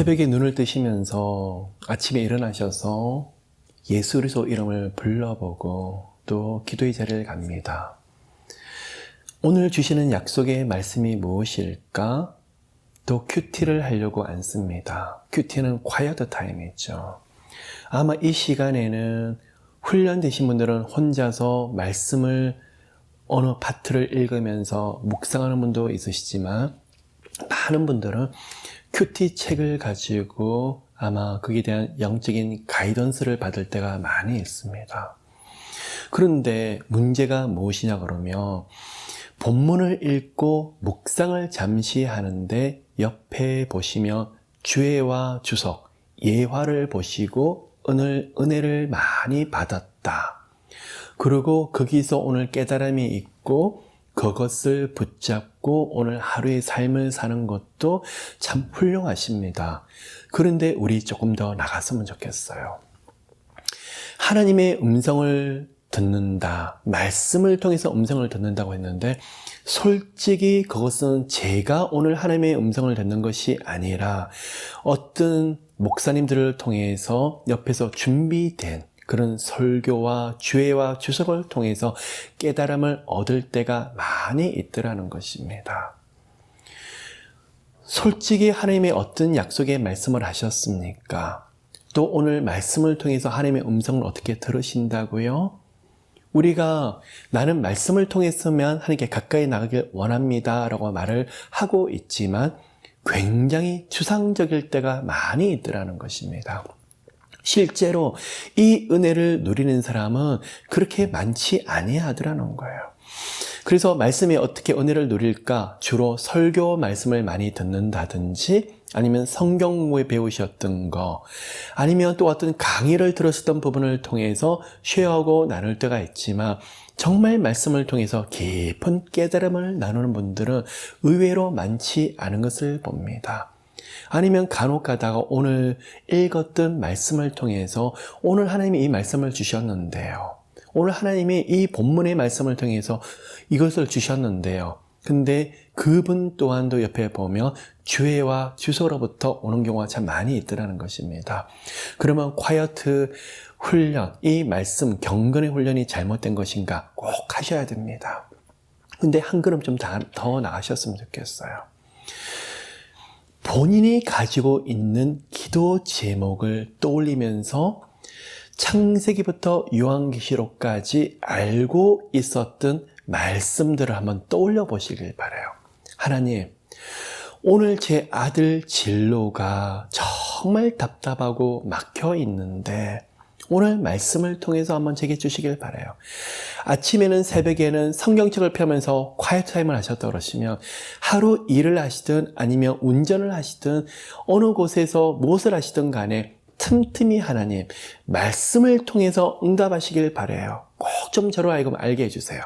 새벽에 눈을 뜨시면서 아침에 일어나셔서 예수 그리스도 이름을 불러보고 또 기도의 자리를 갑니다. 오늘 주시는 약속의 말씀이 무엇일까? 또 큐티를 하려고 앉습니다. 큐티는 quiet 타임이죠. 아마 이 시간에는 훈련되신 분들은 혼자서 말씀을 어느 파트를 읽으면서 묵상하는 분도 있으시지만 많은 분들은 큐티 책을 가지고 아마 거기에 대한 영적인 가이던스를 받을 때가 많이 있습니다. 그런데 문제가 무엇이냐 그러면 본문을 읽고 묵상을 잠시 하는데 옆에 보시면 주애와 주석, 예화를 보시고 오늘 은혜를 많이 받았다. 그리고 거기서 오늘 깨달음이 있고 그것을 붙잡고 오늘 하루의 삶을 사는 것도 참 훌륭하십니다. 그런데 우리 조금 더 나갔으면 좋겠어요. 하나님의 음성을 듣는다. 말씀을 통해서 음성을 듣는다고 했는데, 솔직히 그것은 제가 오늘 하나님의 음성을 듣는 것이 아니라 어떤 목사님들을 통해서 옆에서 준비된 그런 설교와 주애와 주석을 통해서 깨달음을 얻을 때가 많이 있더라는 것입니다. 솔직히 하나님의 어떤 약속의 말씀을 하셨습니까? 또 오늘 말씀을 통해서 하나님의 음성을 어떻게 들으신다고요? 우리가 나는 말씀을 통해서만 하나님께 가까이 나가길 원합니다. 라고 말을 하고 있지만 굉장히 추상적일 때가 많이 있더라는 것입니다. 실제로 이 은혜를 누리는 사람은 그렇게 많지 아니하더라는 거예요. 그래서 말씀에 어떻게 은혜를 누릴까? 주로 설교 말씀을 많이 듣는다든지 아니면 성경 공부에 배우셨던 거 아니면 또 어떤 강의를 들었었던 부분을 통해서 쉐어하고 나눌 때가 있지만 정말 말씀을 통해서 깊은 깨달음을 나누는 분들은 의외로 많지 않은 것을 봅니다. 아니면 간혹 가다가 오늘 읽었던 말씀을 통해서 오늘 하나님이 이 말씀을 주셨는데요. 오늘 하나님이 이 본문의 말씀을 통해서 이것을 주셨는데요. 근데 그분 또한도 옆에 보면 주애와 주소로부터 오는 경우가 참 많이 있더라는 것입니다. 그러면 콰이어트 훈련, 이 말씀, 경건의 훈련이 잘못된 것인가 꼭 하셔야 됩니다. 근데 한 걸음 좀 더 나가셨으면 좋겠어요. 본인이 가지고 있는 기도 제목을 떠올리면서 창세기부터 요한계시록까지 알고 있었던 말씀들을 한번 떠올려 보시길 바라요. 하나님, 오늘 제 아들 진로가 정말 답답하고 막혀 있는데 오늘 말씀을 통해서 한번 제게 주시길 바라요. 아침에는 새벽에는 성경책을 펴면서 콰이어 타임을 하셨다 그러시면 하루 일을 하시든 아니면 운전을 하시든 어느 곳에서 무엇을 하시든 간에 틈틈이 하나님 말씀을 통해서 응답하시길 바래요. 꼭 좀 저로 하여금 알게 해주세요.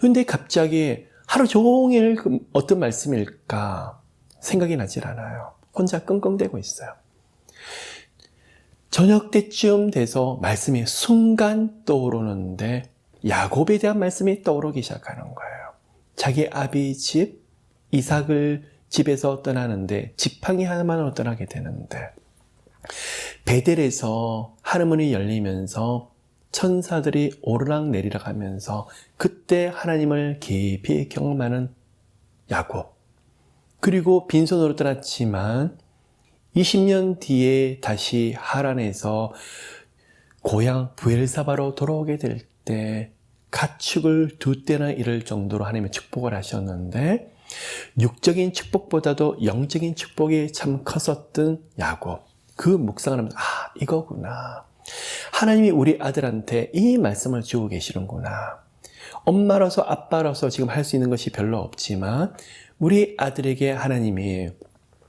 근데 갑자기 하루 종일 그 어떤 말씀일까 생각이 나질 않아요. 혼자 끙끙대고 있어요. 저녁 때쯤 돼서 말씀이 순간 떠오르는데 야곱에 대한 말씀이 떠오르기 시작하는 거예요. 자기 아비 집 이삭을 집에서 떠나는데 지팡이 하나만으로 떠나게 되는데 베델에서 하늘문이 열리면서 천사들이 오르락 내리락 하면서 그때 하나님을 깊이 경험하는 야곱. 그리고 빈손으로 떠났지만 20년 뒤에 다시 하란에서 고향 부엘사바로 돌아오게 될 때 가축을 두 때나 잃을 정도로 하나님의 축복을 하셨는데 육적인 축복보다도 영적인 축복이 참 컸었던 야곱. 그 묵상을 하면서 아 이거구나. 하나님이 우리 아들한테 이 말씀을 주고 계시는구나. 엄마로서 아빠로서 지금 할 수 있는 것이 별로 없지만 우리 아들에게 하나님이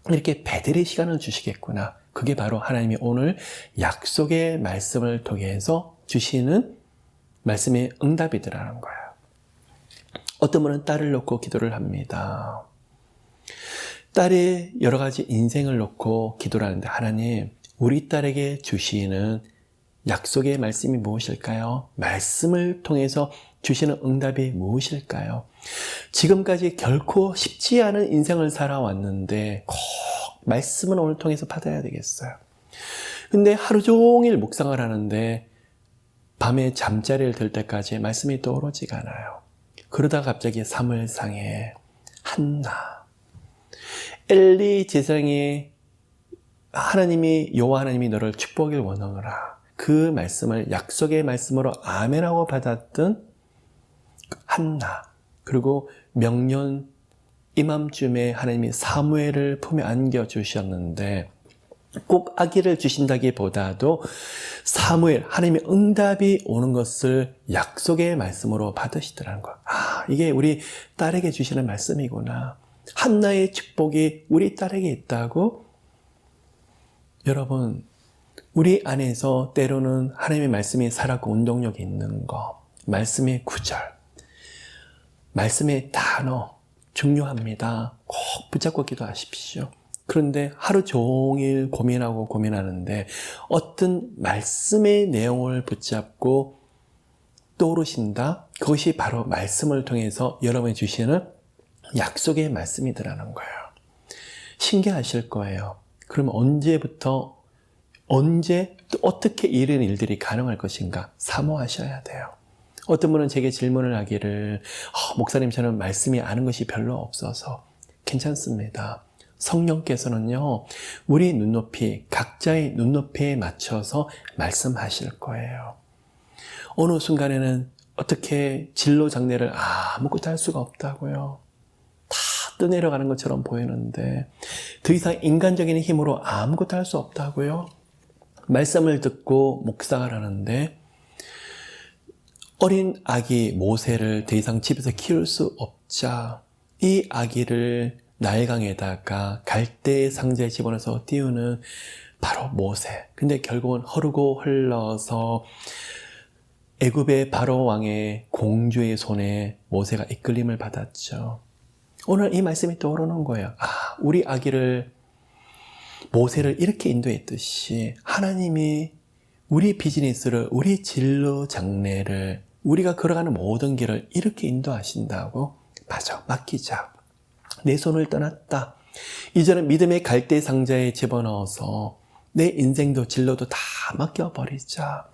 이렇게 배들의 시간을 주시겠구나. 그게 바로 하나님이 오늘 약속의 말씀을 통해서 주시는 말씀의 응답이더라는 거예요. 어떤 분은 딸을 놓고 기도를 합니다. 딸의 여러 가지 인생을 놓고 기도를 하는데 하나님, 우리 딸에게 주시는 약속의 말씀이 무엇일까요? 말씀을 통해서 주시는 응답이 무엇일까요? 지금까지 결코 쉽지 않은 인생을 살아왔는데 꼭 말씀은 오늘 통해서 받아야 되겠어요. 근데 하루 종일 묵상을 하는데 밤에 잠자리를 들 때까지 말씀이 떠오르지가 않아요. 그러다 갑자기 사무엘상에 한나 엘리 제사장이 하나님이 여호와 하나님이 너를 축복을 원하노라. 그 말씀을 약속의 말씀으로 아멘하고 받았던 한나 그리고 명년 이맘쯤에 하나님이 사무엘을 품에 안겨 주셨는데 꼭 아기를 주신다기보다도 사무엘 하나님의 응답이 오는 것을 약속의 말씀으로 받으시더라는 거야. 아 이게 우리 딸에게 주시는 말씀이구나. 한나의 축복이 우리 딸에게 있다고 여러분 우리 안에서 때로는 하나님의 말씀이 살았고 운동력이 있는 거, 말씀의 구절, 말씀의 단어 중요합니다. 꼭 붙잡고 기도하십시오. 그런데 하루 종일 고민하고 고민하는데 어떤 말씀의 내용을 붙잡고 떠오르신다? 그것이 바로 말씀을 통해서 여러분이 주시는 약속의 말씀이더라는 거예요. 신기하실 거예요. 그럼 언제부터 언제 또 어떻게 이런 일들이 가능할 것인가 사모하셔야 돼요. 어떤 분은 제게 질문을 하기를 어, 목사님 저는 말씀이 아는 것이 별로 없어서 괜찮습니다. 성령께서는요 우리 눈높이 각자의 눈높이에 맞춰서 말씀하실 거예요. 어느 순간에는 어떻게 진로 장례를 아무것도 할 수가 없다고요. 다 떠내려가는 것처럼 보이는데 더 이상 인간적인 힘으로 아무것도 할 수 없다고요. 말씀을 듣고 묵상을 하는데 어린 아기 모세를 더 이상 집에서 키울 수 없자 이 아기를 날강에다가 갈대 상자에 집어넣어서 띄우는 바로 모세. 근데 결국은 흐르고 흘러서 애굽의 바로 왕의 공주의 손에 모세가 이끌림을 받았죠. 오늘 이 말씀이 떠오르는 거예요. 아, 우리 아기를 모세를 이렇게 인도했듯이 하나님이 우리 비즈니스를, 우리 진로 장래를, 우리가 걸어가는 모든 길을 이렇게 인도하신다고? 맞아, 맡기자. 내 손을 떠났다. 이제는 믿음의 갈대 상자에 집어넣어서 내 인생도 진로도 다 맡겨버리자.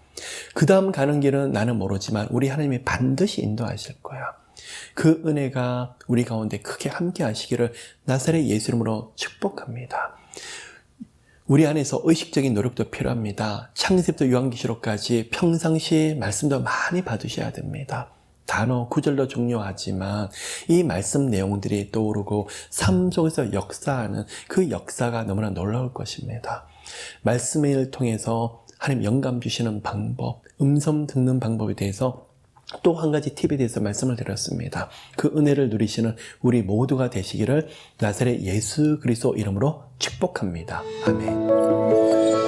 그 다음 가는 길은 나는 모르지만 우리 하나님이 반드시 인도하실 거야. 그 은혜가 우리 가운데 크게 함께 하시기를 나사렛 예수 이름으로 축복합니다. 우리 안에서 의식적인 노력도 필요합니다. 창세부터 요한계시록까지 평상시에 말씀도 많이 받으셔야 됩니다. 단어, 구절도 중요하지만 이 말씀 내용들이 떠오르고 삶 속에서 역사하는 그 역사가 너무나 놀라울 것입니다. 말씀을 통해서 하나님 영감 주시는 방법, 음성 듣는 방법에 대해서 또 한 가지 팁에 대해서 말씀을 드렸습니다. 그 은혜를 누리시는 우리 모두가 되시기를 나사렛 예수 그리스도 이름으로 축복합니다. 아멘.